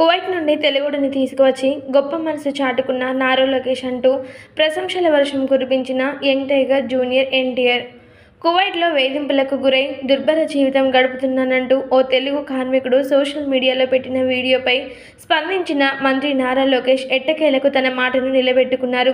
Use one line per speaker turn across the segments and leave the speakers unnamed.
Kuwait నుండి తెలుగుడిని తీసుకువచ్చి గొప్ప మనసు చాటుకున్న నారో లోకేష్ అంటూ ప్రశంసల వర్షం కురిపించిన యంగ్ టైగర్ జూనియర్ ఎన్టీఆర్. కువైట్లో వేధింపులకు గురై దుర్భర జీవితం గడుపుతున్నానంటూ ఓ తెలుగు కార్మికుడు సోషల్ మీడియాలో పెట్టిన వీడియోపై స్పందించిన మంత్రి నారా లోకేష్ ఎట్టకేలకు తన మాటను నిలబెట్టుకున్నారు.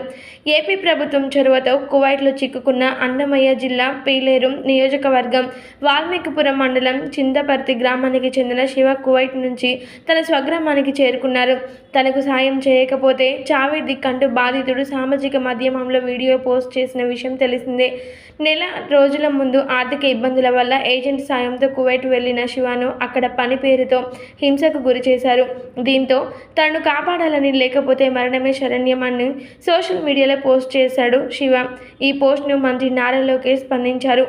ఏపీ ప్రభుత్వం చొరవతో కువైట్లో చిక్కుకున్న అన్నమయ్య జిల్లా పీలేరు నియోజకవర్గం వాల్మీకిపురం మండలం చింతపర్తి గ్రామానికి చెందిన శివ కువైట్ నుంచి తన స్వగ్రామానికి చేరుకున్నారు. తనకు సాయం చేయకపోతే చావే దిక్కంటూ బాధితుడు సామాజిక మాధ్యమంలో వీడియో పోస్ట్ చేసిన విషయం తెలిసిందే. నెల రోజు రోజుల ముందు ఆర్థిక ఇబ్బందుల వల్ల ఏజెంట్ సాయంతో కువైట్ వెళ్ళిన శివను అక్కడ పని పేరుతో హింసకు గురి చేశారు. దీంతో తనను కాపాడాలని లేకపోతే మరణమే శరణ్యమని సోషల్ మీడియాలో పోస్ట్ చేశాడు శివ. ఈ పోస్ట్ను మంత్రి నారా లోకేష్ స్పందించారు.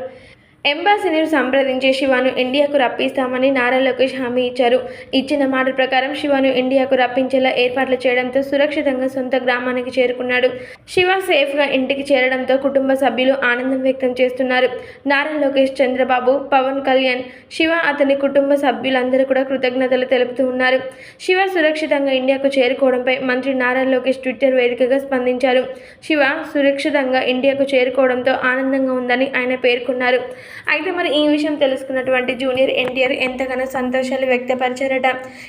ఎంబాసీని సంప్రదించి శివను ఇండియాకు రప్పిస్తామని నారా లోకేష్ హామీ ఇచ్చారు. ఇచ్చిన మాట ప్రకారం శివను ఇండియాకు రప్పించేలా ఏర్పాట్లు చేయడంతో సురక్షితంగా సొంత గ్రామానికి చేరుకున్నాడు. శివ సేఫ్గా ఇంటికి చేరడంతో కుటుంబ సభ్యులు ఆనందం వ్యక్తం చేస్తున్నారు. నారా లోకేష్ చంద్రబాబు పవన్ కళ్యాణ్ శివ అతని కుటుంబ సభ్యులందరూ కూడా కృతజ్ఞతలు తెలుపుతూ ఉన్నారు. శివ సురక్షితంగా ఇండియాకు చేరుకోవడంపై మంత్రి నారా లోకేష్ ట్విట్టర్ వేదికగా స్పందించారు. శివ సురక్షితంగా ఇండియాకు చేరుకోవడంతో ఆనందంగా ఉందని ఆయన పేర్కొన్నారు. అయితే మరి ఈ విషయం తెలుసుకున్నటువంటి జూనియర్ ఎన్టీఆర్ ఎంతగానో సంతోషాలు వ్యక్తపరిచారట.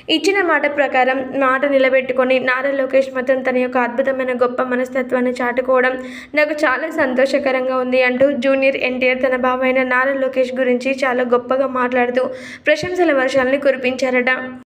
ఇచ్చిన మాట ప్రకారం మాట నిలబెట్టుకొని నారా లోకేష్ మాత్రం తన యొక్క అద్భుతమైన గొప్ప మనస్తత్వాన్ని చాటుకోవడం నాకు చాలా సంతోషకరంగా ఉంది అంటూ జూనియర్ ఎన్టీఆర్ తన బావైన నారా లోకేష్ గురించి చాలా గొప్పగా మాట్లాడుతూ ప్రశంసల వర్షాలని కురిపించారట.